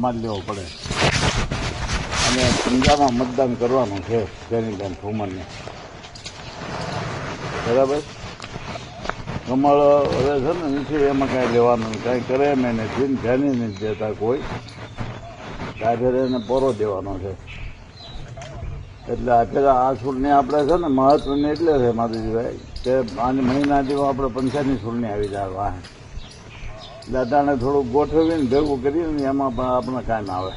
મારી લેવો પડે. અને પંજાબમાં મતદાન કરવાનું છે જેનીબેન ઠુમરને બરાબર? કમળ હવે છે ને નથી, એમાં કાંઈ લેવાનું. કાંઈ કરે એમ એને જીન ધ્યાની નથી દેતા કોઈ. કાઢે એને પોરો દેવાનો છે. એટલે અત્યારે આ છૂટણી આપણે છે ને મહત્વની એટલે છે માધુજીભાઈ, કે આની મહિનાથી આપણે પંચાયતની છૂટણી આવી જાય વાહ દાદાને થોડું ગોઠવીને ભેગું કરીને એમાં પણ આપણે ના આવે.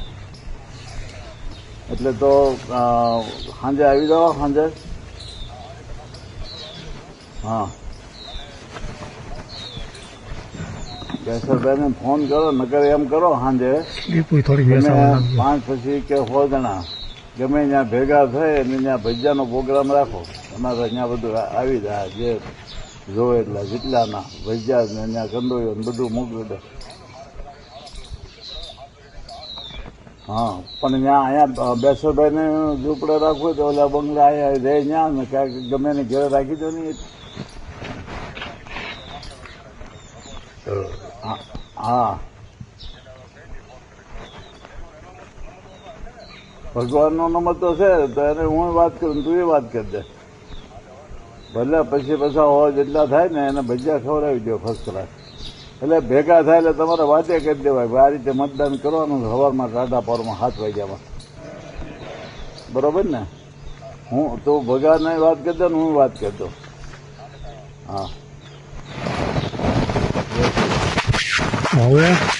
એટલે તો સાંજે આવી જાઓ સાંજે. હા. કેશરભાઈને ફોન કરો નકર એમ કરો સાંજે. પાંચ પછી કે સો જણા ગમે ત્યાં ભેગા થાય અને ત્યાં ભજીયાનો પ્રોગ્રામ રાખો. અમારે ત્યાં બધું આવી જાય જે જોવે એટલા જેટલાના ભજીયા ને ત્યાં કંદોયો ને બધું મોકલી દે. હા, પણ ત્યાં અહીંયા બેસરભાઈને ઝૂંપડે રાખવું તો ઓલા બંગલા અહીંયા રહે ત્યાં ને ક્યાંક ગમે ને ઘેર રાખી દો ને હા. ભગવાનનો નંબર તો છે, તો એને હું વાત કરું તું એ વાત કરી દે. ભલે પછી પછી હોય જેટલા થાય ને એને ભજીયા ખવડાવી દો ફર્સ્ટ ક્લાસ એટલે ભેગા થાય એટલે તમારે વાતે કરી દેવાય. આ રીતે મતદાન કરવાનું સવારમાં ટાટા પોરમાં સાત વાગ્યામાં. બરોબર ને? હું તો ભગાને વાત કરતો ને હું વાત કરતો હા. હવે?